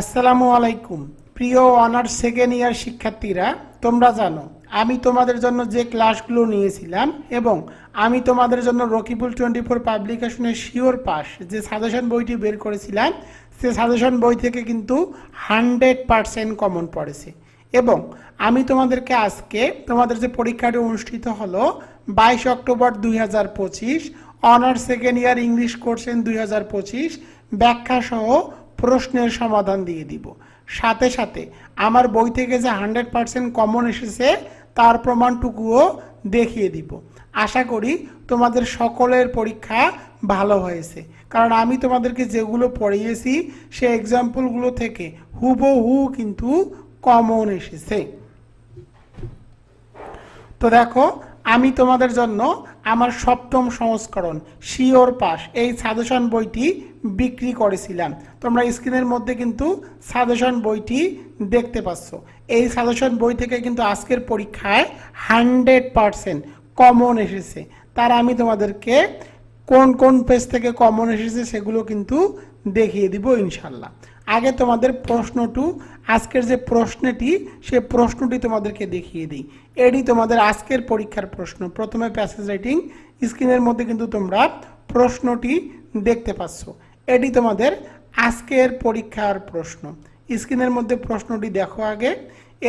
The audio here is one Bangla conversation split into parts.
আসসালামু আলাইকুম। প্রিয় অনার্স সেকেন্ড ইয়ার শিক্ষার্থীরা, তোমরা জানো, আমি তোমাদের জন্য যে ক্লাসগুলো নিয়েছিলাম এবং আমি তোমাদের জন্য রকিবুল টোয়েন্টি ফোর পাবলিকেশনের শিওর পাস যে সাজেশন বইটি বের করেছিলাম, সে সাজেশন বই থেকে কিন্তু হান্ড্রেড পারসেন্ট কমন পড়েছে। এবং আমি তোমাদেরকে আজকে, তোমাদের যে পরীক্ষাটি অনুষ্ঠিত হলো বাইশ অক্টোবর দুই হাজার পঁচিশ, অনার্স সেকেন্ড ইয়ার ইংলিশ কোর্সেন দুই হাজার পঁচিশ ব্যাখ্যা সহ প্রশ্নের সমাধান দিয়ে দিব। সাথে সাথে আমার বই থেকে যে হান্ড্রেড পার্সেন্ট কমন এসেছে, তার প্রমাণটুকুও দেখিয়ে দিব। আশা করি তোমাদের সকলের পরীক্ষা ভালো হয়েছে। কারণ আমি তোমাদেরকে যেগুলো পড়িয়েছি, সে এক্সাম্পলগুলো থেকে হুবহু কিন্তু কমন এসেছে। তো দেখো, আমি তোমাদের জন্য আমার সপ্তম সংস্করণ, শিওর পাস। এই সাজেশন বইটি বিক্রি করেছিলাম। তোমরা স্ক্রিনের মধ্যে কিন্তু সাজেশন বইটি দেখতে পাচ্ছ। এই সাজেশন বই থেকে কিন্তু আজকের পরীক্ষায় হান্ড্রেড পারসেন্ট কমন এসেছে। তার আমি তোমাদেরকে কোন কোন পেজ থেকে কমন এসেছে সেগুলো কিন্তু দেখিয়ে দিব ইনশাল্লাহ। আগে তোমাদের প্রশ্নটু, আজকের যে প্রশ্নটি, সে প্রশ্নটি তোমাদেরকে দেখিয়ে দিই। এটি তোমাদের আজকের পরীক্ষার প্রশ্ন। প্রথমে প্যাসেজ রাইটিং স্ক্রিনের মধ্যে কিন্তু তোমরা প্রশ্নটি দেখতে পাচ্ছ। এটি তোমাদের আজকের পরীক্ষার প্রশ্ন। স্ক্রিনের মধ্যে প্রশ্নটি দেখো আগে।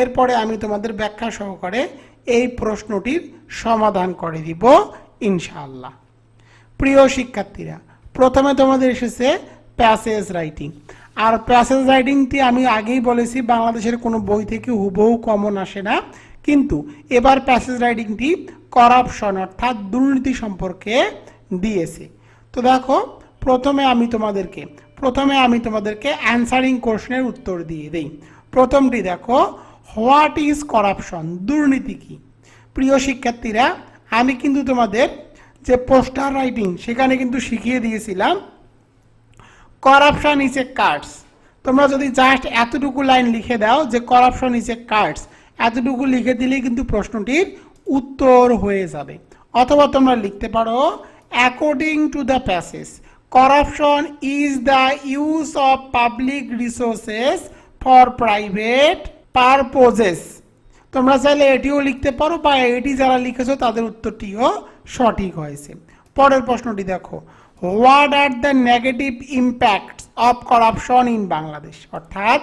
এরপরে আমি তোমাদের ব্যাখ্যা সহকারে এই প্রশ্নটির সমাধান করে দিব, ইনশাআল্লাহ। প্রিয় শিক্ষার্থীরা, প্রথমে তোমাদের এসেছে প্যাসেজ রাইটিং আর প্যাসেজ রাইডিংটি আমি আগেই বলেছি, বাংলাদেশের কোনো বই থেকে হুবহু কমন আসে না। কিন্তু এবার প্যাসেজ রাইডিংটি করাপশন অর্থাৎ দুর্নীতি সম্পর্কে দিয়েছে। তো দেখো, প্রথমে আমি তোমাদেরকে, প্রথমে আমি তোমাদেরকে অ্যান্সারিং কোশ্চেনের উত্তর দিয়ে দিই। প্রথমটি দেখো হোয়াট ইজ করাপশন দুর্নীতি কি? প্রিয় শিক্ষার্থীরা, আমি কিন্তু তোমাদের যে পোস্টার রাইটিং সেখানে কিন্তু শিখিয়ে দিয়েছিলাম করাপশন ইজ এ কার্ডস তোমরা যদি জাস্ট এতটুকু লাইন লিখে দাও যে করাপশন ইজ এ কার্ডস এতটুকু লিখে দিলেই কিন্তু প্রশ্নটির উত্তর হয়ে যাবে। অথবা তোমরা লিখতে পারো according to the passage corruption is the use of public resources for private purposes তোমরা চাইলে এটিও লিখতে পারো বা এটি যারা লিখেছো তাদের উত্তরটিও সঠিক হয়েছে। পরের প্রশ্নটি দেখো। What are the negative impact of corruption in Bangladesh অর্থাৎ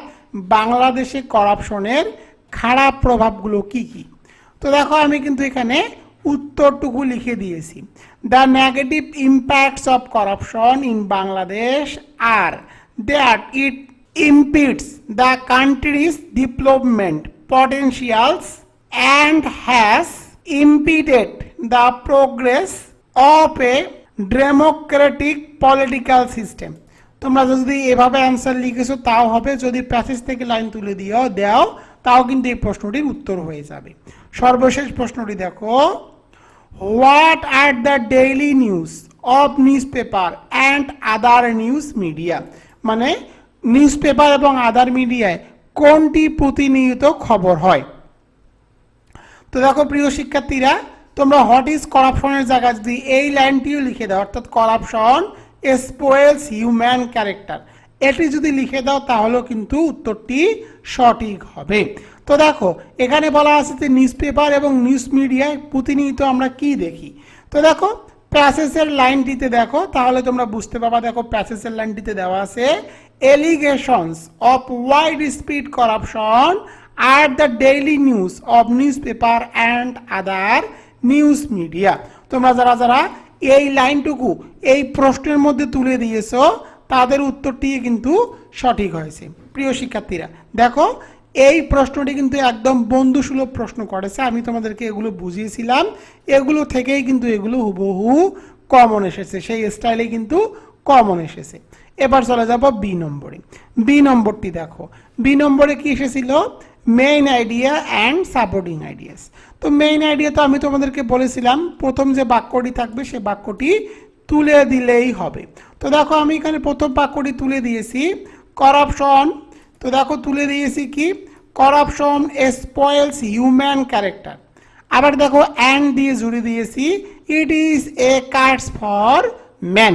বাংলাদেশে করাপশনের খারাপ প্রভাবগুলো কি কি? তো দেখো, আমি কিন্তু এখানে উত্তরটুকু লিখে দিয়েছি। The negative impacts of corruption in Bangladesh are that it impedes the country's development potentials and has impeded the progress of a democratic political system. তোমরা যদি এভাবে অ্যান্সার লিখেছো, তাও হবে। যদি প্যাসেজ থেকে লাইন তুলে দিও দাও, তাও কিন্তু এই প্রশ্নটির উত্তর হয়ে যাবে। সর্বশেষ প্রশ্নটি দেখো। What are the daily news of newspaper and other news media? মানে নিউজ পেপার এবং আদার মিডিয়ায় কোনটি প্রতিনিয়ত খবর হয়? তো দেখো, প্রিয় শিক্ষার্থীরা তোমরা হোয়াট ইজ করাপশনের জায়গায় যদি এই লাইনটিও লিখে দাও, অর্থাৎ করাপশন স্পোয়েলস হিউম্যান ক্যারেক্টার এটি যদি লিখে দাও, তাহলেও কিন্তু উত্তরটি সঠিক হবে। তো দেখো, এখানে বলা আছে যে নিউজ পেপার এবং নিউজ মিডিয়ায় প্রতিনিয়ত আমরা কি দেখি? তো দেখো প্যাসেজের লাইনটিতে দেখো, তাহলে তোমরা বুঝতে পারবা, দেখো প্যাসেজের লাইনটিতে দেওয়া আছে allegations of widespread corruption are the daily news of newspaper and other news media তোমরা যারা যারা এই লাইনটুকু, এই প্রশ্নের মধ্যে তুলে দিয়েছ, তাদের উত্তরটি কিন্তু সঠিক হয়েছে। প্রিয় শিক্ষার্থীরা, দেখো, এই প্রশ্নটি কিন্তু একদম বন্ধুসুলভ প্রশ্ন করেছে। আমি তোমাদেরকে এগুলো বুঝিয়েছিলাম। এগুলো থেকেই কিন্তু এগুলো হুবহু কমন এসেছে। সেই স্টাইলে কিন্তু কমন এসেছে। এবার চলে যাব বি নম্বরে। বি নম্বরটি দেখো। বি নম্বরে কি এসেছিল? Main idea and supporting ideas তো মেইন আইডিয়া তো আমি তোমাদেরকে বলেছিলাম, প্রথম যে বাক্যটি থাকবে সে বাক্যটি তুলে দিলেই হবে। তো দেখো আমি এখানে প্রথম বাক্যটি তুলে দিয়েছি করাপশন তো দেখো তুলে দিয়েছি কি? করাপশন স্পয়েলস হিউম্যান ক্যারেক্টার আবার দেখো অ্যান্ড দিয়ে জুড়ে দিয়েছি it is a curse for man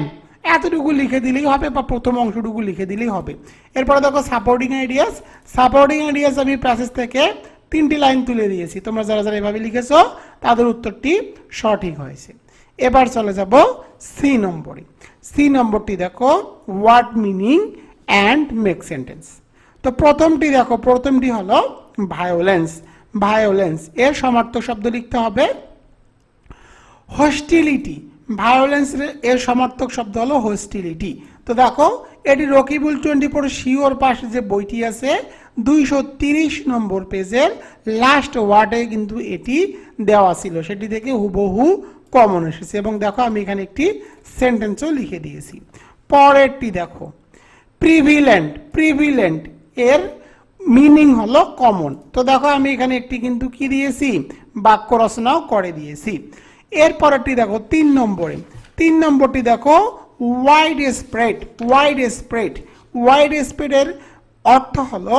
এতটুকু লিখে দিলেই হবে বা প্রথম অংশটুকু লিখে দিলেই হবে। এরপরে দেখো সাপোর্টিং আইডিয়াস সাপোর্টিং আইডিয়াস আমি প্যাসেজ থেকে তিনটি লাইন তুলে দিয়েছি। তোমরা যারা যারা এভাবে লিখেছো, তাদের উত্তরটি সঠিক হয়েছে। এবার চলে যাব সি নম্বরে। সি নম্বরটি দেখো word meaning and make sentence তো প্রথমটি দেখো, প্রথমটি হলো ভায়োলেন্স ভায়োলেন্স এর সমার্থক শব্দ লিখতে হবে। হস্টিলিটি ভায়োলেন্স এর সমার্থক শব্দ হলো হোস্টিলিটি তো দেখো এটি রকিবুল টোয়েন্টি ফোর শিওর পাশে যে বইটি আছে, দুইশো তিরিশ নম্বর পেজের লাস্ট ওয়ার্ডে কিন্তু এটি দেওয়া ছিল। সেটি থেকে হুবহু কমন এসেছে এবং দেখো আমি এখানে একটি সেন্টেন্সও লিখে দিয়েছি। পরেরটি দেখো প্রিভিলেন্ট প্রিভিলেন্ট এর মিনিং হলো কমন তো দেখো আমি এখানে একটি কিন্তু কি দিয়েছি? বাক্য রচনাও করে দিয়েছি। এরপরেরটি দেখো, তিন নম্বরে। তিন নম্বরটি দেখো wide spread wide spread wide স্প্রেডের অর্থ হলো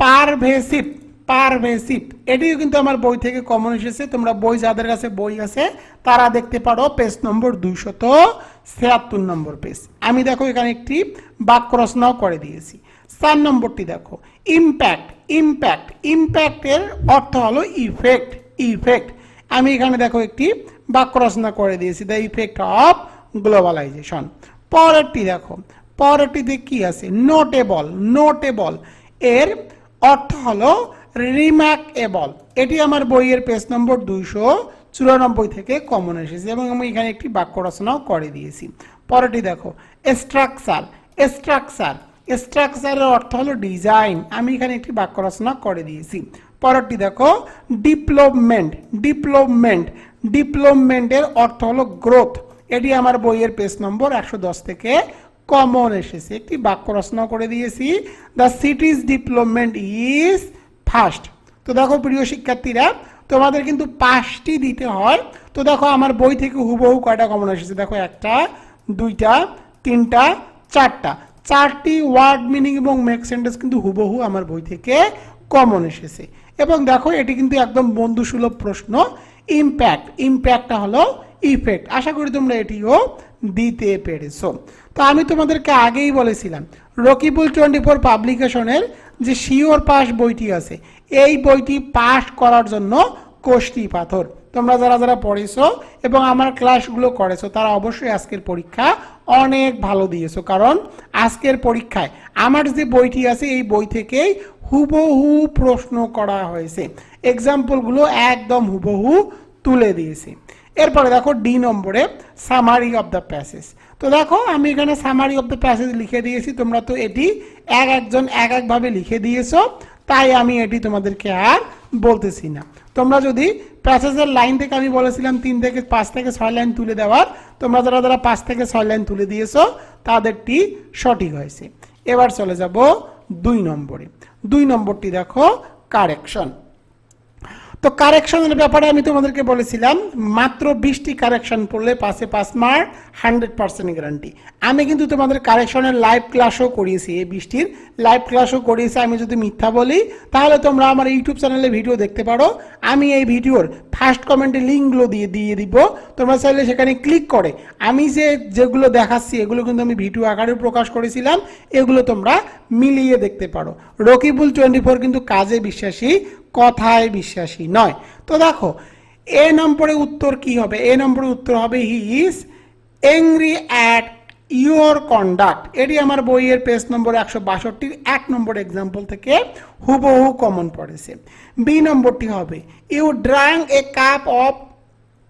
পারভেসিভ পারভেসিভ এটিও কিন্তু আমার বই থেকে কমন এসেছে। তোমরা বই যাদের কাছে বই আছে, তারা দেখতে পারো পেজ নম্বর দুইশত ছিয়াত্তর নম্বর পেজ আমি দেখো এখানে একটি বাক্য রচনাও করে দিয়েছি। চার নম্বরটি দেখো। ইম্প্যাক্ট ইম্প্যাক্ট ইম্প্যাক্টের অর্থ হলো ইফেক্ট ইফেক্ট আমি এখানে দেখো একটি বাক্য রচনা করে দিয়েছি। দ্য ইফেক্ট অফ গ্লোবালাইজেশন পরেরটি দেখো, পরেরটিতে কি আছে? নোটেবল নোটেবল এর অর্থ হলো রিমার্কেবল এটি আমার বইয়ের পেজ নম্বর দুইশো চুরানব্বই থেকে কমন এসেছে এবং আমি এখানে একটি বাক্য রচনাও করে দিয়েছি। পরেরটি দেখো স্ট্রাকচার স্ট্রাকচার স্ট্রাকচারের অর্থ হলো ডিজাইন আমি এখানে একটি বাক্য রচনা করে দিয়েছি। পরেরটি দেখো ডিপ্লোপমেন্ট ডিপ্লোপমেন্ট ডিপ্লোপমেন্টের অর্থ হলো গ্রোথ এটি আমার বইয়ের পেজ নম্বর একশো দশ থেকে কমন এসেছে। একটি বাক্য রচনা করে দিয়েছি। The city's development is first তো দেখো প্রিয় শিক্ষার্থীরা, তোমাদের কিন্তু পাঁচটি দিতে হয়। তো দেখো আমার বই থেকে হুবহু কয়টা কমন এসেছে? দেখো একটা, দুইটা, তিনটা, চারটা। চারটি ওয়ার্ড মিনিং এবং মেক সেন্টেন্স কিন্তু হুবহু আমার বই থেকে কমন এসেছে। এবং দেখো এটি কিন্তু একদম বন্ধুসুলভ প্রশ্ন। ইম্প্যাক্ট ইম্প্যাক্টটা হলো ইফেক্ট আশা করি তোমরা এটিও দিতে পেরেছ। তো আমি তোমাদেরকে আগেই বলেছিলাম, রকিবুল টোয়েন্টি ফোর পাবলিকেশনের যে শিওর পাস বইটি আছে, এই বইটি পাস করার জন্য কোষ্টি পাথর। তোমরা যারা যারা পড়েছো এবং আমার ক্লাসগুলো করেছ, তারা অবশ্যই আজকের পরীক্ষা অনেক ভালো দিয়েছ। কারণ আজকের পরীক্ষায় আমার যে বইটি আছে, এই বই থেকেই হুবহু প্রশ্ন করা হয়েছে। এক্সাম্পলগুলো একদম হুবহু তুলে দিয়েছে। এরপরে দেখো ডি নম্বরে সামারি অফ দ্য প্যাসেজ তো দেখো, আমি এখানে সামারি অফ দ্য প্যাসেজ লিখে দিয়েছি, তোমরা তো এটি এক একজন এক একভাবে লিখে দিয়েছ, তাই আমি এটি তোমাদেরকে আর বলতেছি না। তোমরা যদি প্যাসেজের লাইন থেকে আমি বলেছিলাম তিন থেকে পাঁচ থেকে ছয় লাইন তুলে দেওয়ার, তোমরা যারা যারা পাঁচ থেকে ছয় লাইন তুলে দিয়েছ, তাদেরটি সঠিক হয়েছে। এবার চলে যাব দুই নম্বরে। দুই নম্বরটি দেখো কারেকশন তো কারেকশনের ব্যাপারে আমি তোমাদেরকে বলেছিলাম, মাত্র বিশটি কারেকশন পড়লে পাশে pass mark hundred percent guarantee আমি কিন্তু তোমাদের কারেকশনের লাইভ ক্লাসও করিয়েছি এই বৃষ্টির লাইভ ক্লাসও করিয়েছি, আমি যদি মিথ্যা বলি, তাহলে তোমরা আমার ইউটিউব চ্যানেলে ভিডিও দেখতে পারো। আমি এই ভিডিওর ফার্স্ট কমেন্টে লিঙ্কগুলো দিয়ে দিয়ে দিব। তোমরা চাইলে সেখানে ক্লিক করে। আমি যে যেগুলো দেখাচ্ছি, এগুলো কিন্তু আমি ভিডিও আকারে প্রকাশ করেছিলাম, এগুলো তোমরা মিলিয়ে দেখতে পারো। রকিবুল টোয়েন্টি ফোর কিন্তু কাজে বিশ্বাসী। কথায় বিশ্বাসী নয়। তো দেখো, এ নম্বরে উত্তর কি হবে? এ নম্বরে উত্তর হবে he is angry at your conduct এটি আমার বইয়ের পেজ নম্বর একশো বাষট্টির এক নম্বর এক্সাম্পল থেকে হুবহু কমন পড়েছে। বি নম্বরটি হবে you drank a cup of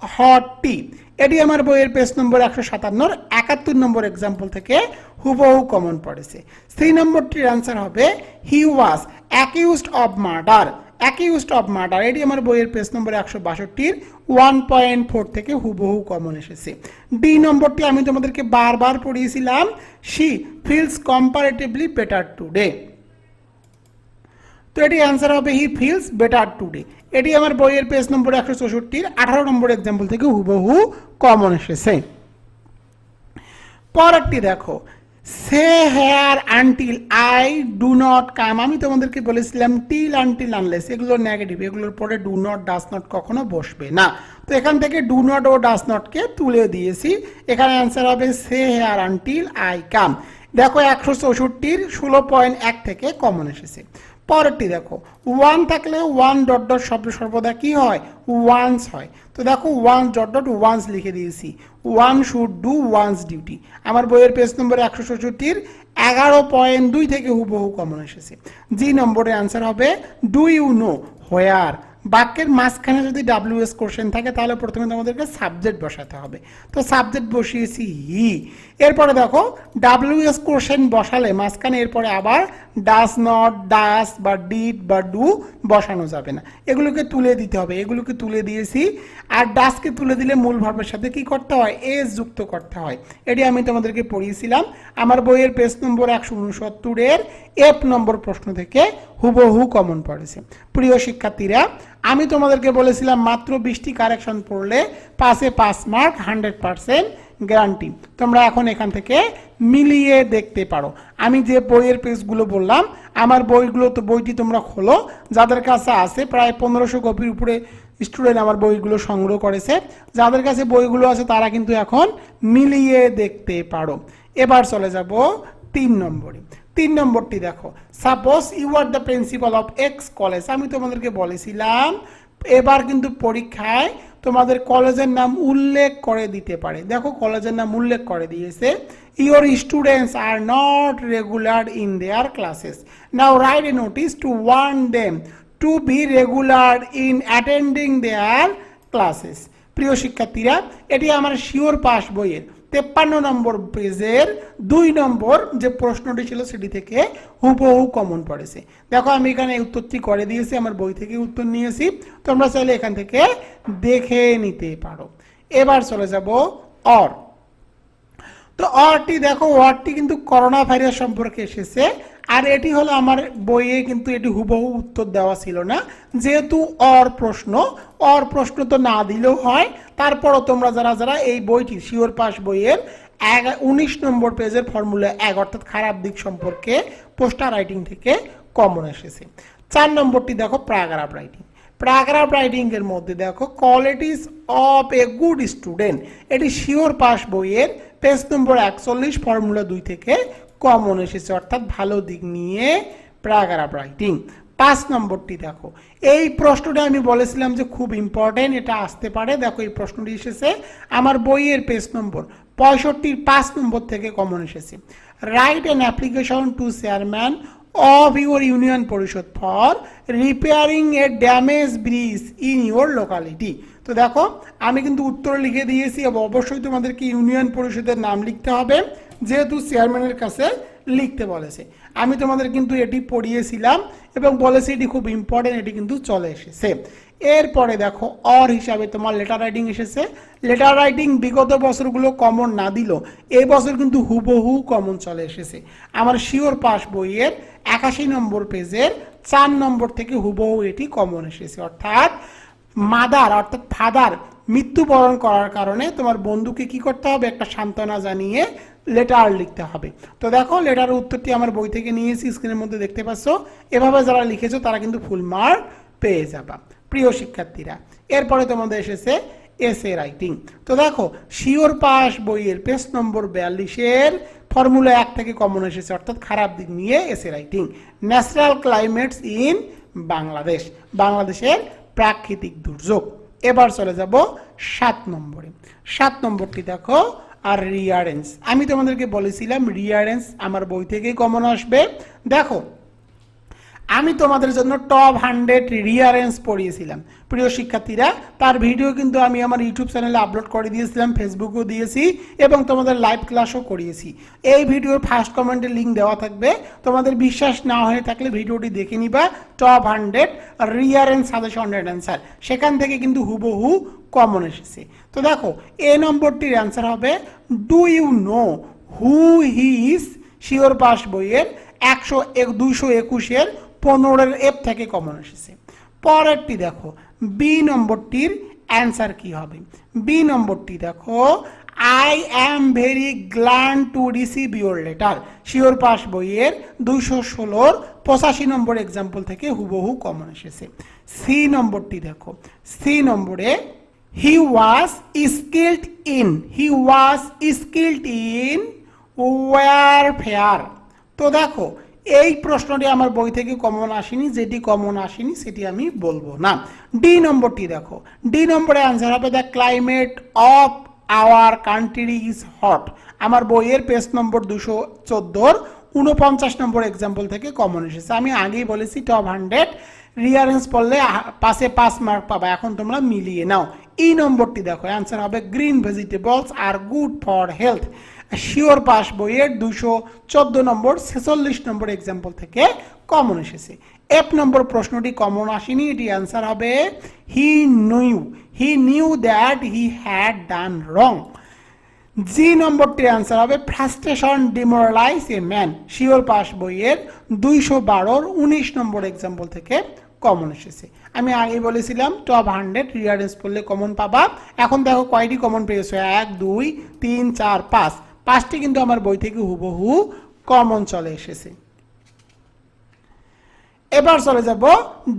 hot tea এটি আমার বইয়ের পেজ নম্বর একশো সাতান্নর একাত্তর নম্বর এক্সাম্পল থেকে হুবহু কমন পড়েছে। সেই নম্বরটির অ্যান্সার হবে he was accused of murder accused of murder এটি আমার বইয়ের পেজ নম্বর একশো বাষট্টির ওয়ান পয়েন্ট ফোর থেকে হুবহু কমন এসেছে। ডি নম্বরটি আমি তোমাদেরকে বারবার পড়িয়েছিলাম she feels comparatively better today তো এটি অ্যান্সার হবে হি ফিলস বেটার টুডে এটি আমার বইয়ের পেজ নম্বর একশো চৌষট্টির, আঠারো নম্বর এক্সাম্পল থেকে হুবহু কমন এসেছে। পরেরটি দেখো stay here until I do not come আমি তোমাদেরকে বলেছিলাম টিল আনটিল আনলেস এগুলো নেগেটিভ এগুলোর পরে ডু নট ডাস নট কখনো বসবে না। তো এখান থেকে ডু নট ও ডাস নটকে তুলে দিয়েছি। এখানে অ্যান্সার হবে, stay here until I come দেখো, একশো চৌষট্টির ষোলো পয়েন্ট এক থেকে কমন এসেছে। পরেরটি দেখো ওয়ান থাকলে ওয়ান ডট ডট শব্দ সর্বদা কি হয়? ওয়ান্স হয়। তো দেখো ওয়ান ডট ডট ওয়ান্স লিখে দিয়েছি। One should do one's duty আমার বইয়ের পেজ নম্বর একশো চৌষট্টির এগারো পয়েন্ট দুই থেকে হুবহু কমন এসেছে। জি নম্বরে অ্যান্সার হবে ডু ইউ নো হোয়ার বাক্যের মাঝখানে যদি ডাব্লিউএস কোশ্চেন থাকে, তাহলে প্রথমে তোমাদেরকে সাবজেক্ট বসাতে হবে। তো সাবজেক্ট বসিয়েছি হি এরপরে দেখো ডাব্লিউএস কোশ্চেন বসালে মাঝখানে এরপরে আবার ডাস নট ডাস বা ডিড বা ডু বসানো যাবে না। এগুলোকে তুলে দিতে হবে। এগুলোকে তুলে দিয়েছি। আর ডাসকে তুলে দিলে মূল ভার্বের সাথে কি করতে হয়? এস যুক্ত করতে হয়। এটি আমি তোমাদেরকে পড়িয়েছিলাম। আমার বইয়ের পেজ নম্বর একশো উনসত্তরের এফ নম্বর প্রশ্ন থেকে হুবহু কমন পড়েছে প্রিয় শিক্ষার্থীরা, আমি তোমাদেরকে বলেছিলাম মাত্র বিশটি কারেকশন পড়লে পাশে pass mark hundred percent guarantee তোমরা এখন এখান থেকে মিলিয়ে দেখতে পারো। আমি যে বইয়ের পেজগুলো বললাম, আমার বইগুলো তো বইটি তোমরা খোলো। যাদের কাছে আছে প্রায় পনেরোশো কপির উপরে স্টুডেন্ট আমার বইগুলো সংগ্রহ করেছে। যাদের কাছে বইগুলো আছে, তারা কিন্তু এখন মিলিয়ে দেখতে পারো। এবার চলে যাব তিন নম্বরে। তিন নম্বরটি দেখো। Suppose you are the principal of X college আমি তোমাদেরকে বলেছিলাম, এবার কিন্তু পরীক্ষায় তোমাদের কলেজের নাম উল্লেখ করে দিতে পারে। দেখো কলেজের নাম উল্লেখ করে দিয়েছে your students are not regular in their classes now write a notice to warn them to be regular in attending their classes প্রিয় শিক্ষার্থীরা, এটি আমার শিওর পাস বইয়ের। তেপ্পান্ন নম্বর পেজের দুই নম্বর যে প্রশ্নটি ছিল সেটি থেকে হুবহু কমন পড়েছে। দেখো, আমি এখানে উত্তরটি করে দিয়েছি, আমার বই থেকে উত্তর নিয়েছি। তোমরা চাইলে এখান থেকে দেখে নিতে পারো। এবার চলে যাব অর। তো অরটি, দেখো, অরটি কিন্তু করোনা ভাইরাস সম্পর্কে এসেছে। আর এটি হলো আমার বইয়ে কিন্তু এটি হুবহু উত্তর দেওয়া ছিল না। যেহেতু অর প্রশ্ন অর প্রশ্ন তো না দিলেও হয়। তারপরও তোমরা যারা যারা এই বইটি, শিওর পাস বইয়ের এক উনিশ নম্বর পেজের ফর্মুলা এক অর্থাৎ খারাপ দিক সম্পর্কে পোস্টার রাইটিং থেকে কমন এসেছে। চার নম্বরটি দেখো, প্যারাগ্রাফ রাইটিং। প্যারাগ্রাফ রাইটিং এর মধ্যে দেখো, qualities of a good student. এটি শিওর পাস বইয়ের পেজ নম্বর একচল্লিশ, ফর্মুলা দুই থেকে কমন এসেছে, অর্থাৎ ভালো দিক নিয়ে প্যারাগ্রাফ রাইটিং। পাঁচ নম্বরটি দেখো। এই প্রশ্নটা আমি বলেছিলাম যে খুব ইম্পর্টেন্ট এটা আসতে পারে। দেখো, এই প্রশ্নটি এসেছে আমার বইয়ের পেজ নম্বর পঁয়ষট্টির পাঁচ নম্বর থেকে কমন এসেছে। Write an application to chairman of your union Parishad for repairing a damage bridge in your locality তো দেখো, আমি কিন্তু উত্তর লিখে দিয়েছি অবশ্যই তোমাদেরকে ইউনিয়ন পরিষদের নাম লিখতে হবে। যেহেতু চেয়ারম্যানের কাছে লিখতে বলেছে। আমি তোমাদের কিন্তু এটি পড়িয়েছিলাম এবং বলেছি এটি খুব ইম্পর্টেন্ট এটি কিন্তু চলে এসেছে। এরপরে দেখো অর হিসাবে তোমার লেটার রাইটিং এসেছে। লেটার রাইটিং বিগত বছরগুলো কমন না দিল এই বছর কিন্তু হুবহু কমন চলে এসেছে। আমার শিওর পাস বইয়ের একাশি নম্বর পেজের চার নম্বর থেকে হুবহু এটি কমন এসেছে। অর্থাৎ মাদার অর্থাৎ ফাদার মৃত্যুবরণ করার কারণে তোমার বন্ধুকে কি করতে হবে? একটা সান্ত্বনা জানিয়ে লেটার লিখতে হবে। তো দেখো লেটারের উত্তরটি আমার বই থেকে নিয়েছি স্ক্রিনের মধ্যে দেখতে পাচ্ছ। এভাবে যারা লিখেছো, তারা কিন্তু ফুল মার্ক পেয়ে যাবা। প্রিয় শিক্ষার্থীরা, এরপরে তোমাদের এসেছে এসে রাইটিং তো দেখো শিওর পাস বইয়ের পেজ নম্বর বিয়াল্লিশের ফর্মুলা এক থেকে কমন এসেছে, অর্থাৎ খারাপ দিক নিয়ে এসে writing natural calamities in Bangladesh বাংলাদেশের প্রাকৃতিক দুর্যোগ। এবার চলে যাব সাত নম্বরে। সাত নম্বরটি দেখো আর রিয়ারেন্স আমি তোমাদেরকে বলেছিলাম রিয়ারেন্স আমার বই থেকেই কমন আসবে। দেখো, আমি তোমাদের জন্য টপ হান্ড্রেড রিয়ারেন্স পড়িয়েছিলাম। প্রিয় শিক্ষার্থীরা, তার ভিডিও কিন্তু আমি আমার ইউটিউব চ্যানেলে আপলোড করে দিয়েছিলাম ফেসবুকেও দিয়েছি, এবং তোমাদের লাইভ ক্লাসও করিয়েছি। এই ভিডিওর ফার্স্ট কমেন্টে লিঙ্ক দেওয়া থাকবে। তোমাদের বিশ্বাস না হয়ে থাকলে ভিডিওটি দেখে নিবা top hundred reference suggestion answer সেখান থেকে কিন্তু হুবহু কমন এসেছে। তো দেখো, এ নম্বরটির অ্যান্সার হবে do you know who he is sure pass বইয়ের একশো এক, দুইশো একুশের পনেরোর এফ থেকে কমন এসেছে। পরেরটি দেখো বি নম্বরটির অ্যান্সার কি হবে? বি নম্বরটি দেখো I am very glad to receive your letter sure pass বইয়ের দুইশো ষোলোর পঁচাশি নম্বর এক্সাম্পল থেকে হুবহু কমন এসেছে। সি নম্বরটি দেখো সি নম্বরে he was skilled in he was skilled in warfare তো দেখো, এই প্রশ্নটি আমার বই থেকে কমন আসেনি, যেটি কমন আসেনি সেটি আমি বলব না। ডি নম্বরটি দেখো ডি নম্বরে আনসার হবে the climate of our country is hot আমার বইয়ের পেজ নম্বর দুশো চোদ্দোর উনপঞ্চাশ নম্বর এক্সাম্পল থেকে কমন এসেছে। আমি আগেই বলেছি টপ হান্ড্রেড রিয়ারেন্স পড়লে পাশে পাস মার্ক পাবা। এখন তোমরা মিলিয়ে নাও। এই নম্বরটি দেখো অ্যান্সার হবে green vegetables are good for health sure pass বইয়ের দুশো চোদ্দ নম্বর, ছেচল্লিশ নম্বর এক্সাম্পল থেকে কমন এসেছে। এক নম্বর প্রশ্নটি কমন আসেনি, এটি অ্যান্সার হবে he knew he knew that he had done wrong G নম্বরটির answer হবে frustration demoralise a man sure pass বইয়ের দুইশো বারোর উনিশ নম্বর এক্সাম্পল থেকে কমন এসেছে। আমি আগে বলেছিলাম টপ হান্ড্রেড রিয়ারেন্স পড়লে কমন পাবা। এখন দেখো কয়টি কমন পেয়েছ? এক, দুই, তিন, চার, পাঁচ। পাঁচটি কিন্তু আমার বই থেকে হুবহু কমন চলে এসেছে। এবার চলে যাব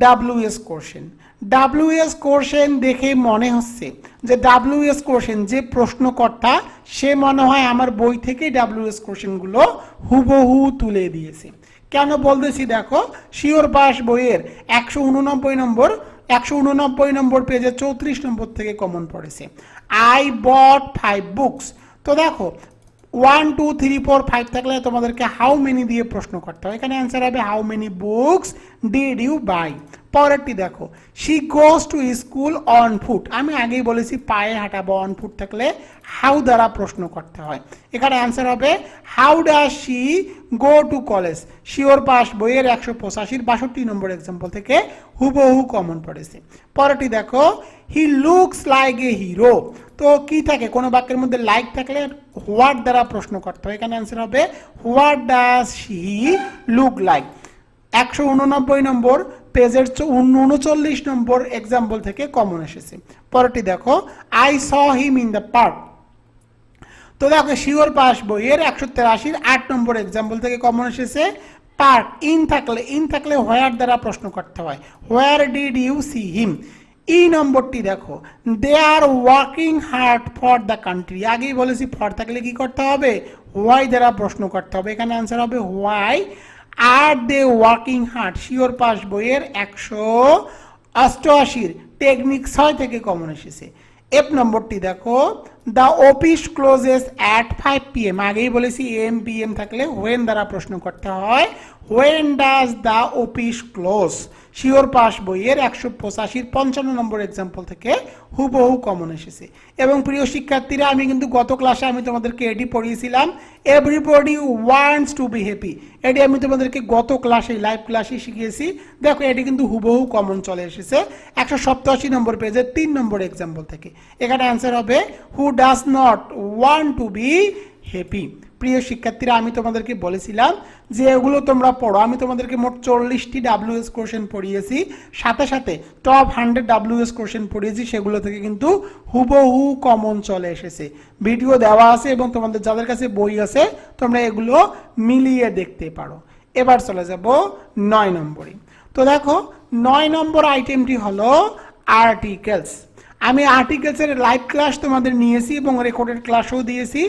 ডাব্লিউএস কোশ্চেন ডাব্লিউএস কোশ্চেন দেখে মনে হচ্ছে যে ডাব্লিউএস কোশ্চেন যে প্রশ্নকর্তা, সে মনে হয় আমার বই থেকে ডাব্লিউএস কোশ্চেনগুলো হুবহু তুলে দিয়েছে। কেন বলতেছি দেখো? শিওর পাস বইয়ের একশো উননব্বই নম্বর, একশো উননব্বই নম্বর পেজে চৌত্রিশ নম্বর থেকে কমন পড়েছে। আই বট ফাইভ বুকস তো দেখো one two three four five থাকলে তোমাদেরকে হাউ মেনি দিয়ে প্রশ্ন করতে হবে এখানে অ্যান্সার হবে how many books did you buy পরেরটি দেখো। She goes to school on foot আমি আগেই বলেছি, পায়ে হাঁটাবো অন ফুট থাকলে হাউ দ্বারা প্রশ্ন করতে হয়। এখানে অ্যান্সার হবে how does she go to college sure pass বইয়ের একশো পঁচাশির বাষট্টি নম্বর এক্সাম্পল থেকে হুবহু কমন পড়েছে। পরেরটি দেখো he looks like a hero তো কি থাকে? কোনো বাক্যের মধ্যে লাইক থাকলে হোয়াট দ্বারা প্রশ্ন করতে হয়? এখানে অ্যান্সার হবে what does he look like একশো উননব্বই নম্বর পেজের উনচল্লিশ নম্বর এক্সাম্পল থেকে কমন এসেছে। পরেরটি দেখো I saw him in the park তো দেখো শিওর পাস বইয়ের একশো তেরাশির আট নম্বর এক্সাম্পল থেকে কমন এসেছে। পার্ক ইন থাকলে ইন থাকলে হোয়ার দ্বারা প্রশ্ন করতে হয়। Where did you see him E নম্বরটি দেখো they are working hard for the country আগেই বলেছি ফর থাকলে কি করতে হবে? হোয়াই দ্বারা প্রশ্ন করতে হবে। এখানে আনসার হবে why are they working hard sure pass বইয়ের একশো অষ্টআশির টেকনিক ছয় থেকে কমন এসেছে। এফ নম্বরটি দেখো। The office closes at five P M আগেই বলেছি এম পি এম থাকলে হোয়েন দ্বারা প্রশ্ন করতে হয়। When does the office close sure pass বইয়ের একশো পঁচাশির পঞ্চান্ন নম্বর এক্সাম্পল থেকে হুবহু কমন এসেছে। এবং প্রিয় শিক্ষার্থীরা, আমি কিন্তু গত ক্লাসে আমি তোমাদেরকে এটি পড়িয়েছিলাম everybody wants to be happy এটি আমি তোমাদেরকে গত ক্লাসে লাইভ ক্লাসে শিখিয়েছি। দেখো, এটি কিন্তু হুবহু কমন চলে এসেছে। একশো সপ্তাশি নম্বর পেজে তিন নম্বর এক্সাম্পল থেকে। এখানে অ্যান্সার হবে who does not want to be happy প্রিয় শিক্ষার্থীরা, আমি তোমাদেরকে বলেছিলাম যে এগুলো তোমরা পড়ো। আমি তোমাদেরকে মোট চল্লিশটি ডাব্লিউএস কোশ্চেন পড়িয়েছি। সাথে সাথে টপ হান্ড্রেড ডাব্লিউএস কোশ্চেন পড়িয়েছি, সেগুলো থেকে কিন্তু হুবহু কমন চলে এসেছে। ভিডিও দেওয়া আছে এবং তোমাদের যাদের কাছে বই আছে, তোমরা এগুলো মিলিয়ে দেখতে পারো। এবার চলে যাব নয় নম্বরে। তো দেখো, নয় নম্বর আইটেমটি হলো আর্টিকেলস আমি আর্টিকেলসের লাইভ ক্লাস তোমাদের নিয়েছি এবং রেকর্ডেড ক্লাসও দিয়েছি।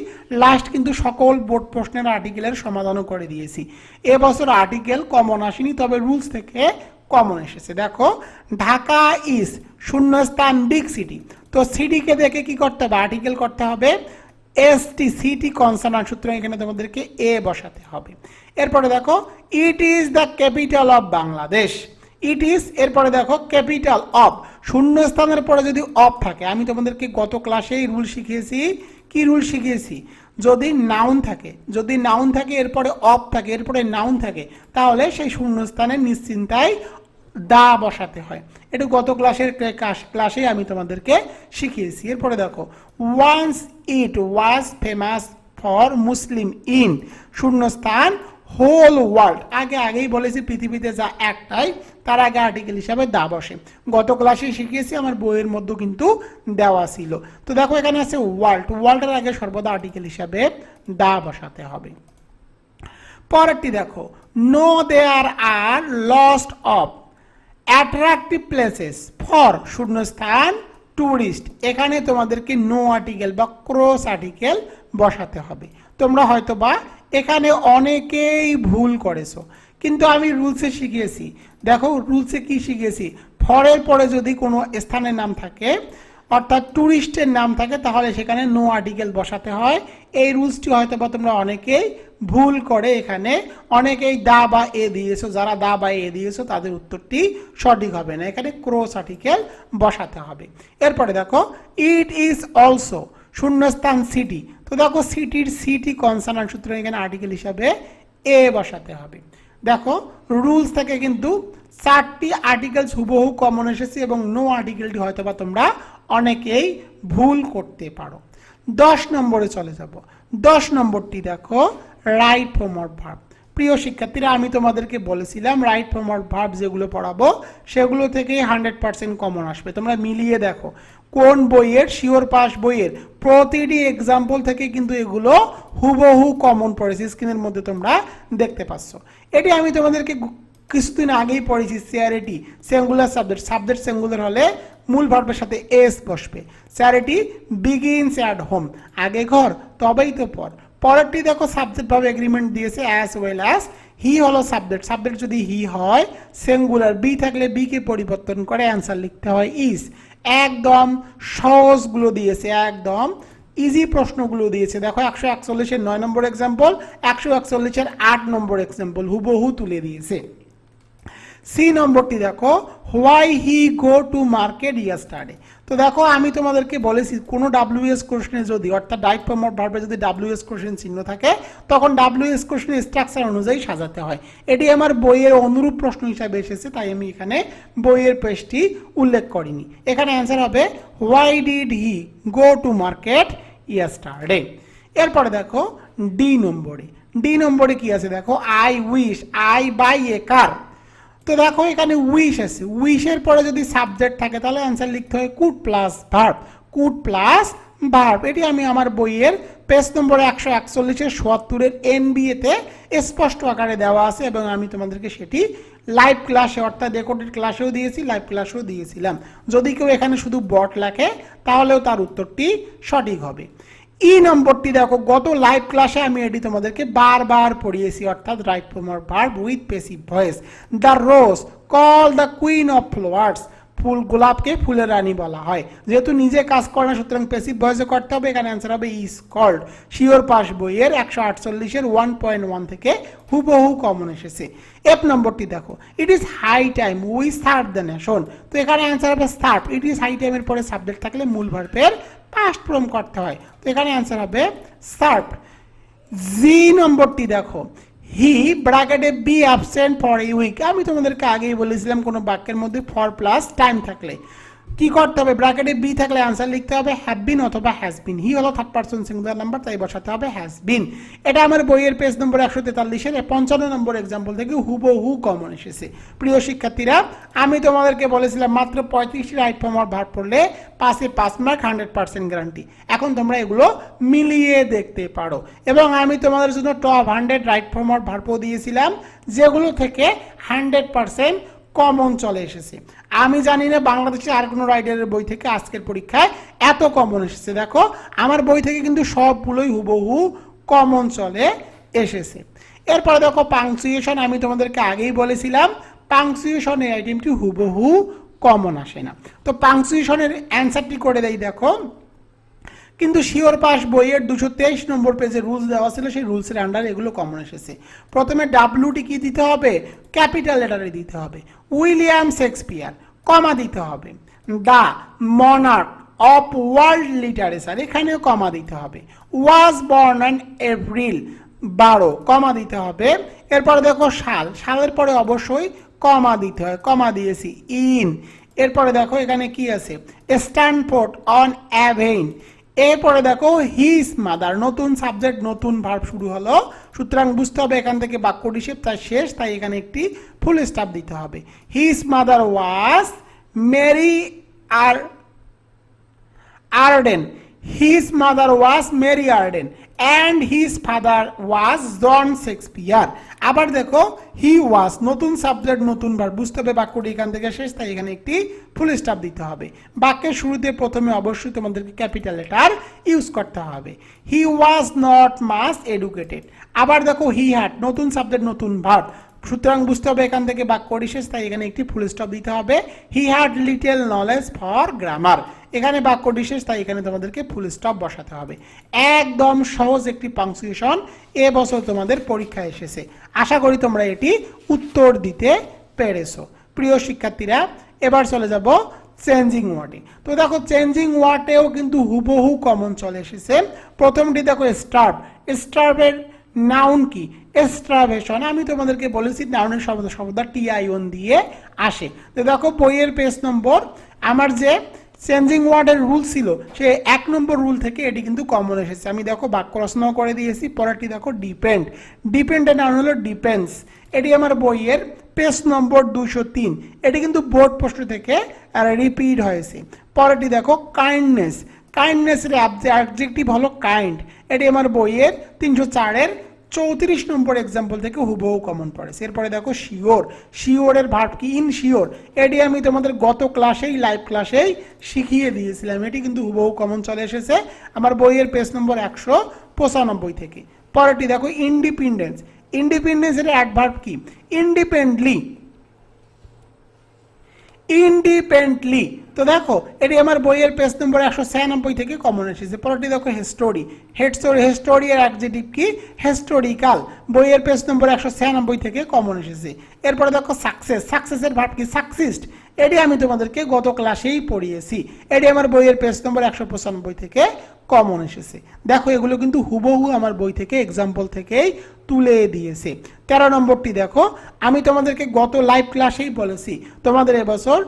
লাস্ট কিন্তু সকল বোর্ড প্রশ্নের আর্টিকেলের সমাধানও করে দিয়েছি। এবছর আর্টিকেল কমন আসেনি, তবে রুলস থেকে কমন এসেছে। দেখো, ঢাকা ইজ শূন্যস্থান বিগ সিটি তো সিটিকে দেখে কি করতে হবে? আর্টিকেল করতে হবে এস টি সিটি কনসার্ন সূত্র এখানে তোমাদেরকে এ বসাতে হবে। এরপরে দেখো it is the capital of Bangladesh it is এরপরে দেখো ক্যাপিটাল অফ শূন্য স্থানের পরে যদি অফ থাকে, আমি তোমাদেরকে গত ক্লাসেই রুল শিখিয়েছি। কি রুল শিখিয়েছি? যদি নাউন থাকে, যদি নাউন থাকে, এরপরে অফ থাকে, এরপরে নাউন থাকে, তাহলে সেই শূন্য শূন্যস্থানে নিশ্চিন্তায় দা বসাতে হয়। এটা গত ক্লাসের ক্লাসে আমি তোমাদেরকে শিখিয়েছি। এরপরে দেখো once it was famous for Muslim in শূন্যস্থান হোল ওয়ার্ল্ড আগে আগেই বলেছি, পৃথিবীতে যা একটাই, তার আগে আর্টিকেল হিসাবে দা বসে। গত ক্লাসে শিখিয়েছি, আমার বইয়ের মধ্যে কিন্তু দেওয়া ছিল। তো দেখো, এখানে আছে ওয়ার্ল্ড ওয়ার্ল্ডের আগে সর্বদা আর্টিকেল হিসাবে দা বসাতে হবে। পরেরটি দেখো নো দেয়ার আর লস্ট অফ অ্যাট্রাকটিভ প্লেসেস ফর শূন্যস্থান ট্যুরিস্ট এখানে তোমাদেরকে নো আর্টিকেল বা ক্রস আর্টিকেল বসাতে হবে। তোমরা হয়তো বা এখানে অনেকেই ভুল করেছ। কিন্তু আমি রুলসে শিখিয়েছি। দেখো রুলসে কি শিখিয়েছি? ফরের পরে যদি কোনো স্থানের নাম থাকে, অর্থাৎ ট্যুরিস্টের নাম থাকে, তাহলে সেখানে নো আর্টিকেল বসাতে হয়। এই রুলসটি হয়তো বা তোমরা অনেকেই ভুল করে এখানে। অনেকেই দা বা এ দিয়েছ। যারা দা বা এ দিয়েছ, তাদের উত্তরটি সঠিক হবে না। এখানে ক্রোস আর্টিকেল বসাতে হবে। এরপরে দেখো ইট ইজ অলসো শূন্যস্থান সিটি তো দেখো সিটির সিটি কনসার্ন সূত্র এখানে আর্টিকেল হিসাবে এ বসাতে হবে। দেখো রুলস থেকে কিন্তু চারটি আর্টিকেলস হুবহু কমন এসেছে এবং নো আর্টিকেলটি হয়তো বা তোমরা অনেকেই ভুল করতে পারো। দশ নম্বরে চলে যাব। দশ নম্বরটি দেখো রাইট হোমওয়ার্ক ভার্ব প্রিয় শিক্ষার্থীরা, আমি তোমাদেরকে বলেছিলাম রাইট ফর্মর ভার্ব যেগুলো পড়াবো, সেগুলো থেকেই হান্ড্রেড পার্সেন্ট কমন আসবে। তোমরা মিলিয়ে দেখো, কোন বইয়ের শিওর পাস বইয়ের, প্রতিটি এক্সাম্পল থেকে কিন্তু এগুলো হুবহু কমন পড়েছে স্ক্রিনের মধ্যে তোমরা দেখতে পাচ্ছ। এটি আমি তোমাদেরকে কিছুদিন আগেই পড়েছি CRAT singular subject subject singular হলে মূল ভার্বের সাথে এস বসবে। সিআরএটি বিগিনস অ্যাট হোম আগে ঘর, তবেই তো পর। পরেরটি দেখো সাবজেক্ট ভাবে এগ্রিমেন্ট দিয়েছে অ্যাজ ওয়েল অ্যাজ হি হলো সাবজেক্ট সাবজেক্ট যদি হি হয় সেঙ্গুলার বি থাকলে বিকে পরিবর্তন করে অ্যান্সার লিখতে হয় ইজ একদম সহজগুলো দিয়েছে, একদম ইজি প্রশ্নগুলো দিয়েছে। দেখো একশো একচল্লিশের নয় নম্বর এক্সাম্পল একশো একচল্লিশের আট নম্বর এক্সাম্পল হুবহু তুলে দিয়েছে। সি নম্বরটি দেখো why he go to market yesterday তো দেখো, আমি তোমাদেরকে বলেছি, কোনো ডাব্লিউএস কোশ্চেনে যদি, অর্থাৎ ডাইট প্রমোট ভার্বে যদি ডাব্লিউএস কোশ্চেন চিহ্ন থাকে, তখন ডাব্লিউএস কোশ্চেনের স্ট্রাকচার অনুযায়ী সাজাতে হয়। এটি আমার বইয়ের অনুরূপ প্রশ্ন হিসাবে এসেছে, তাই আমি এখানে বইয়ের পেজটি উল্লেখ করিনি। এখানে অ্যান্সার হবে why did he go to market yesterday এরপরে দেখো ডি নম্বরে। ডি নম্বরে কি আছে? দেখো I wish I buy a car তো দেখো এখানে উইশ আছে। উইশের পরে যদি সাবজেক্ট থাকে, তাহলে অ্যান্সার লিখতে হয় could plus verb could plus verb এটি আমি আমার বইয়ের পেজ নম্বর একশো একচল্লিশের সোয়াত্তরের এনবিএতে স্পষ্ট আকারে দেওয়া আছে এবং আমি তোমাদেরকে সেটি লাইভ ক্লাসে অর্থাৎ রেকর্ডেড ক্লাসেও দিয়েছি লাইভ ক্লাসেও দিয়েছিলাম। যদি কেউ এখানে শুধু বট লেখে, তাহলেও তার উত্তরটি সঠিক হবে। ই নম্বরটি দেখো, গত লাইভ ক্লাসে আমি এটি তোমাদেরকে বারবার পড়িয়েছি, অর্থাৎ right former verb with passive voice the rose call the queen of flowers ফুল গোলাপকে ফুলের রানী বলা হয়। যেহেতু নিজে কাজ করে না, সুতরাং পেসিভ ভয়েসে করতে হবে, এখানে অ্যান্সার হবে ইজ কল্ড শিওর পাস বইয়ের একশো আটচল্লিশের ওয়ান পয়েন্ট ওয়ান থেকে হুবহু কমন এসেছে। এফ নম্বরটি দেখো it is high time we start the nation তো এখানে অ্যান্সার হবে স্টার্ট ইট ইজ হাই টাইমের পরে সাবজেক্ট থাকলে মূল ভার্বের পাস্ট প্রম করতে হয়। তো এখানে অ্যান্সার হবে সার্ভ জি নম্বরটি দেখো। হি ব্র্যাকেটে be absent for a week আমি তোমাদেরকে আগেই বলেছিলাম কোনো বাক্যের মধ্যে ফর প্লাস টাইম থাকলে। কি করতে হবে? ব্র্যাকেটে বি থাকলে আনসার লিখতে হবে হ্যাভ বিন অথবা হ্যাজ বিন হি হলো থার্ড পার্সন সিঙ্গুলার নাম্বার তাই বসাতে হবে হ্যাজ বিন এটা আমার বইয়ের পেজ নম্বর একশো তেতাল্লিশের পঞ্চান্ন নম্বর এক্সাম্পল থেকে হুবহু কমন এসেছে। প্রিয় শিক্ষার্থীরা, আমি তোমাদেরকে বলেছিলাম, মাত্র পঁয়ত্রিশটি রাইট ফর্মার ভার পড়লে পাশে পাঁচ মার্ক হান্ড্রেড পার্সেন্ট গ্যারান্টি এখন তোমরা এগুলো মিলিয়ে দেখতে পারো। এবং আমি তোমাদের জন্য top hundred right form former ভার্পও দিয়েছিলাম, যেগুলো থেকে হান্ড্রেড পার্সেন্ট কমন চলে এসেছে। আমি জানি না বাংলাদেশে আর কোনো রাইডারের বই থেকে আজকের পরীক্ষায় এত কমন এসেছে। দেখো, আমার বই থেকে কিন্তু সবগুলোই হুবহু কমন চলে এসেছে। এরপরে দেখো, পাংচুয়েশন আমি তোমাদেরকে আগেই বলেছিলাম, পাংচুয়েশন এই আইটেমটি হুবহু কমন আসে না। তো পাংচুয়েশনের অ্যান্সারটি করে দেই দেখো। কিন্তু শিওর পাস বইয়ের দুশো তেইশ নম্বর পেজে রুলস দেওয়া ছিল, সেই রুলসের আন্ডার এগুলো কমন এসেছে। প্রথমে ডাব্লুটি কি দিতে হবে? ক্যাপিটাল লেটারে দিতে হবে। উইলিয়াম শেক্সপিয়ার কমা দিতে হবে। The monarch of world literature এখানেও কমা দিতে হবে। ওয়াজ বর্ন অ্যান্ড এপ্রিল বারো কমা দিতে হবে। এরপরে দেখো সাল। সালের পরে অবশ্যই কমা দিতে হয়। কমা দিয়েছি ইন এরপরে দেখো এখানে কি আছে? স্ট্যান্ডফোর্ড অন অ্যাভেইন এরপরে দেখো হিজ মাদার নতুন সাবজেক্ট নতুন ভার্ব শুরু হলো। সুতরাং বুঝতে হবে এখান থেকে বাক্যটি শেপ তাই শেষ, তাই এখানে একটি ফুল স্টাফ দিতে হবে। His mother was Mary R Arden his mother was Mary Arden and his father was John Shakespeare আবার দেখো হি ওয়াজ নতুন সাবজেক্ট নতুন বার বুঝতে হবে বাক্যটি এখান থেকে শেষ, তাই এখানে একটি ফুল স্টপ দিতে হবে। বাক্যের শুরুতে প্রথমে অবশ্যই তোমাদেরকে ক্যাপিটাল লেটার ইউজ করতে হবে। He was not mass educated আবার দেখো হি হ্যাড নতুন সাবজেক্ট নতুন ভার্ব সুতরাং বুঝতে হবে এখান থেকে বাক্যটি শেষ, তাই এখানে একটি ফুল স্টপ দিতে হবে। He had little knowledge for grammar এখানে বাক্যটি শেষ তাই এখানে তোমাদেরকে ফুল স্টপ বসাতে হবে। একদম সহজ একটি পাংচুয়েশন এ বছর তোমাদের পরীক্ষায় এসেছে। আশা করি তোমরা এটি উত্তর দিতে পেরেছ। প্রিয় শিক্ষার্থীরা, এবার চলে যাব চেঞ্জিং ওয়ার্ডে তো দেখো চেঞ্জিং ওয়ার্ডেও কিন্তু হুবহু কমন চলে এসেছে। প্রথমটি দেখো স্টার্ভ স্টার্ভের নাউন কি? এস্ট্রাভেশন আমি তোমাদেরকে বলেছি নাউনের শব্দ শব্দ টিআইওন দিয়ে আসে। তো দেখো, বইয়ের পেজ নম্বর আমার যে চেঞ্জিং ওয়ার্ডের রুল ছিল, সে এক নম্বর রুল থেকে এটি কিন্তু কমন এসেছে। আমি দেখো বাক্য রচনাও করে দিয়েছি, পরেরটি দেখো ডিপেন্ড ডিপেন্ডের নাম হলো ডিপেন্ডস এটি আমার বইয়ের পেজ নম্বর দুশো তিন। এটি কিন্তু বোর্ড প্রশ্ন থেকে রিপিট হয়েছে। পরেরটি দেখো কাইন্ডনেস কাইন্ডনেসের অ্যাবজেক্টিভ হলো কাইন্ড এটি আমার বইয়ের তিনশো চারের চৌত্রিশ নম্বর এক্সাম্পল থেকে হুবহু কমন পড়ে এরপরে দেখো শিওর। শিওরের ভার্ব কি? Ensure. এটি আমি তোমাদের গত ক্লাসেই লাইভ ক্লাসেই শিখিয়ে দিয়েছিলাম। এটি কিন্তু হুবহু কমন চলে এসেছে আমার বইয়ের পেজ নম্বর একশো পঁচানব্বই থেকে। পরেরটি দেখো ইন্ডিপেন্ডেন্স ইন্ডিপেন্ডেন্সের অ্যাডভার্ব কি? ইন্ডিপেন্ডলি ইন্ডিপেন্ডলি তো দেখো, এটি আমার বইয়ের পেজ নম্বর একশো ছিয়ানব্বই থেকে কমন এসেছে। পরটি দেখো হিস্টোরি হেডস্টোরি হিস্টোরি এর অ্যাডজেটিভ কি? হিস্টোরিক্যাল বইয়ের পেজ নম্বর একশো ছিয়ানব্বই থেকে কমন এসেছে। এরপরে দেখো সাকসেস সাকসেসের ভাব কি? সাকসিস্ট এটি আমি তোমাদেরকে গত ক্লাসেই পড়িয়েছি। এটি আমার বইয়ের পেজ নম্বর একশো পঁচানব্বই থেকে কমন এসেছে। দেখো, এগুলো কিন্তু হুবহু আমার বই থেকে এক্সাম্পল থেকেই তুলে দিয়েছে। তেরো নম্বরটি দেখো, আমি তোমাদেরকে গত লাইভ ক্লাসেই বলেছি, তোমাদের এবছর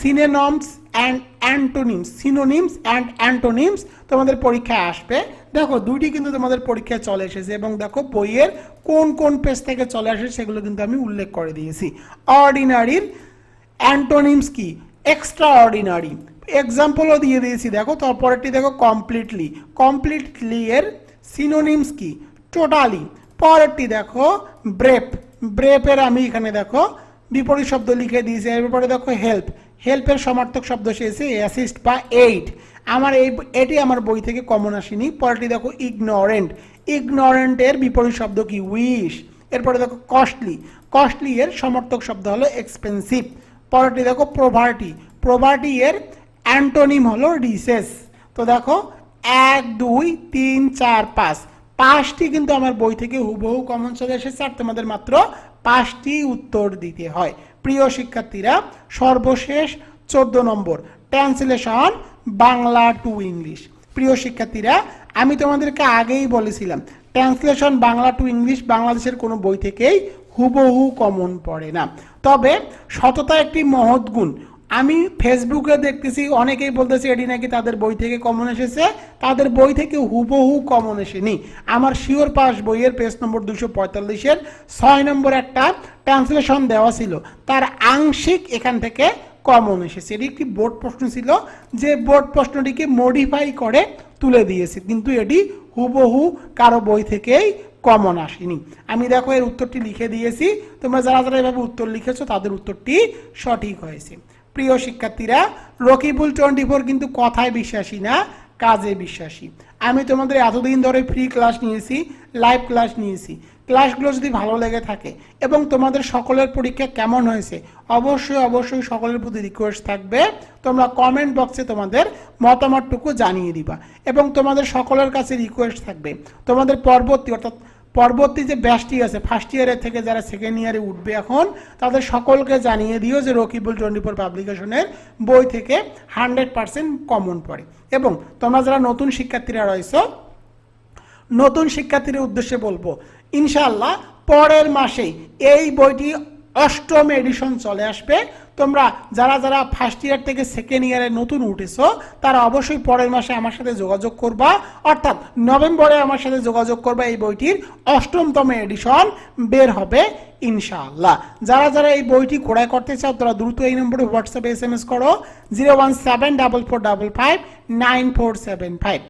synonyms and antonyms synonyms and antonyms তোমাদের পরীক্ষায় আসবে। দেখো, দুইটি কিন্তু তোমাদের পরীক্ষায় চলে এসেছে এবং দেখো, বইয়ের কোন কোন পেজ থেকে চলে আসে সেগুলো কিন্তু আমি উল্লেখ করে দিয়েছি। অর্ডিনারির অ্যান্টোনিমস কি? এক্সট্রা অর্ডিনারি এক্সাম্পলও দিয়ে দিয়েছি, দেখো, তারপরেরটি দেখো কমপ্লিটলি কমপ্লিটলি এর সিনোনিমস কি? টোটালি পরেরটি দেখো ব্রেপ ব্রেপের আমি এখানে দেখো, বিপরীত শব্দ লিখে দিয়েছি এরপরে দেখো হেল্প হেল্পের সমার্থক শব্দ এসেছে অ্যাসিস্ট বা এইড আমার এই, এটি আমার বই থেকে কমন আসেনি। পরেরটি দেখো ইগনোরেন্ট ইগনোরেন্টের বিপরীত শব্দ কি? উইশ এরপরে দেখো কস্টলি কস্টলি এর সমর্থক শব্দ হলো এক্সপেন্সিভ পরেরটি দেখো প্রভার্টি প্রভার্টি এর অ্যান্টোনিম হলো রিসেস। তো দেখো, এক, দুই, তিন, চার, পাঁচ। পাঁচটি কিন্তু আমার বই থেকে হুবহু কমন চলে এসেছে, আর তোমাদের মাত্র পাঁচটি উত্তর দিতে হয়। প্রিয় শিক্ষার্থীরা, সর্বশেষ চোদ্দ নম্বর ট্রান্সলেশন বাংলা টু ইংলিশ প্রিয় শিক্ষার্থীরা, আমি তোমাদেরকে আগেই বলেছিলাম ট্রান্সলেশন বাংলা টু ইংলিশ বাংলাদেশের কোনো বই থেকেই হুবহু কমন পড়ে না। তবে সততা একটি মহৎ গুণ আমি ফেসবুকে দেখতেছি, অনেকেই বলতেছে এটি নাকি তাদের বই থেকে কমন এসেছে। তাদের বই থেকে হুবহু কমন এসেনি। আমার শিওর পাস বইয়ের পেজ নম্বর দুশো পঁয়তাল্লিশের ছয় নম্বর একটা ট্রান্সলেশন দেওয়া ছিল। তার আংশিক এখান থেকে কমন এসেছে। এটি একটি বোর্ড প্রশ্ন ছিল, যে বোর্ড প্রশ্নটিকে মডিফাই করে তুলে দিয়েছে। কিন্তু এটি হুবহু কারও বই থেকেই কমন আসেনি। আমি দেখো এর উত্তরটি লিখে দিয়েছি। তোমরা যারা যারা এভাবে উত্তর লিখেছো, তাদের উত্তরটি সঠিক হয়েছে। প্রিয় শিক্ষার্থীরা, রকিবুল টোয়েন্টি ফোর কিন্তু কথায় বিশ্বাসী না, কাজে বিশ্বাসী। আমি তোমাদের এতদিন ধরে ফ্রি ক্লাস নিয়েছি লাইভ ক্লাস নিয়েছি। ক্লাসগুলো যদি ভালো লেগে থাকে এবং তোমাদের সকলের পরীক্ষা কেমন হয়েছে, অবশ্যই অবশ্যই সকলের প্রতি রিকোয়েস্ট থাকবে। তোমরা কমেন্ট বক্সে তোমাদের মতামতটুকু জানিয়ে দিবা এবং তোমাদের সকলের কাছে রিকোয়েস্ট থাকবে। তোমাদের পরবর্তী, অর্থাৎ পরবর্তী যে ব্যাচটি আছে ফার্স্ট ইয়ারের থেকে যারা সেকেন্ড ইয়ারে উঠবে এখন, তাদের সকলকে জানিয়ে দিও যে রকিবুল ফোর পাবলিকেশনের বই থেকে হান্ড্রেড পার্সেন্ট কমন পড়ে। এবং তোমরা যারা নতুন শিক্ষার্থীরা রয়েছ, নতুন শিক্ষার্থীদের উদ্দেশ্যে বলব ইনশাল্লাহ পরের মাসেই এই বইটি অষ্টম এডিশন চলে আসবে। তোমরা যারা যারা ফার্স্ট ইয়ার থেকে সেকেন্ড ইয়ারে নতুন উঠেছো, তারা অবশ্যই পরের মাসে আমার সাথে যোগাযোগ করবা। অর্থাৎ নভেম্বরে আমার সাথে যোগাযোগ করবা এই বইটির। অষ্টমতম এডিশন বের হবে, ইনশাআল্লাহ। যারা যারা এই বইটি ক্রয় করতে চাও, তারা দ্রুত এই নম্বরে হোয়াটসঅ্যাপে এস এম এস করো zero one seven double four double five nine four seven five